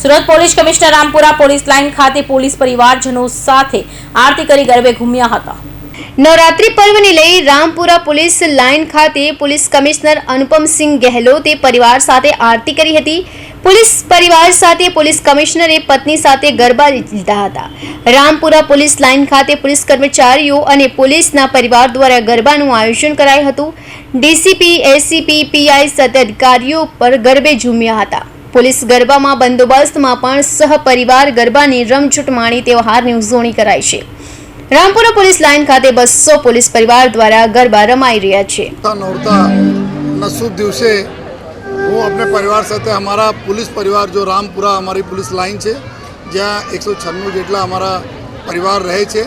Surat police commissioner Rampura police line ખાતે police પરિવારજનો સાથે આરતી કરી ગરબે ઘૂમ્યા હતા. નવરાત્રી પર્વને લઈ રામપુરા પોલીસ લાઇન ખાતે પોલીસ કમિશનર અનુપમસિંહ ગેહલોતે પરિવાર સાથે આરતી કરી હતી. પોલીસ પરિવાર સાથે પોલીસ કમિશનરે પત્ની સાથે ગરબા લીધા હતા. રામપુરા પોલીસ લાઇન ખાતે પોલીસ કર્મચારીઓ અને પોલીસના પરિવાર દ્વારા ગરબાનું આયોજન કરાયું હતું. ડીસીપી, એસીપી, પીઆઈ સાથે અધિકારીઓ પર ગરબે ઝૂમ્યા હતા. પોલીસ ગરબામાં બંદોબસ્તમાં પણ સહપરિવાર ગરબાની રમઝૂટ માણી તહેવારની ઉજવણી કરાય છે. રામપુરા પોલીસ લાઇન ખાતે બસો પોલીસ પરિવાર દ્વારા ગરબા રમાઈ રહ્યા છે. નોરતાના શુભ દિવસે હું આપણે પરિવાર સાથે અમારા પોલીસ પરિવાર જો રામપુરા અમારી પોલીસ લાઇન છે, જ્યાં એકસો છન્નું જેટલા અમારા પરિવાર રહે છે,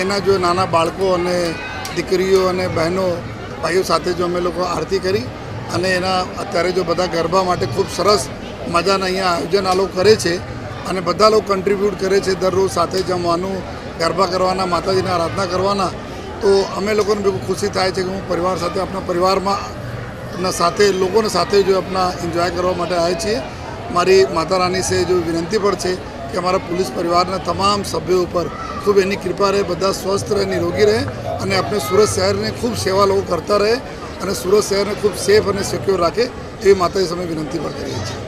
એના જો નાના બાળકો અને દીકરીઓ અને બહેનો, ભાઈઓ સાથે જો અમે લોકો આરતી કરી અને એના અત્યારે જો બધા ગરબા માટે ખૂબ સરસ મજાના અહીંયા આયોજન આ કરે છે અને બધા લોકો કન્ટ્રીબ્યુટ કરે છે દરરોજ સાથે જમવાનું, ગરબા કરવાના, માતાજીને આરાધના કરવાના. તો અમે લોકોને બી ખુશી થાય છે કે હું પરિવાર સાથે, આપણા પરિવારમાં સાથે, લોકોને સાથે જો આપણા એન્જોય કરવા માટે આવે છીએ. મારી માતા રાની સે જો વિનંતી પણ છે કે અમારા પોલીસ પરિવારના તમામ સભ્યો ઉપર ખૂબ એની કૃપા રહે, બધા સ્વસ્થ રહે, નિરોગી રહે અને આપણે સુરત શહેરને ખૂબ સેવા લોકો કરતા રહે અને સુરત શહેરને ખૂબ સેફ અને સિક્યોર રાખે એવી માતાજી સામે વિનંતી પણ કરીએ છીએ.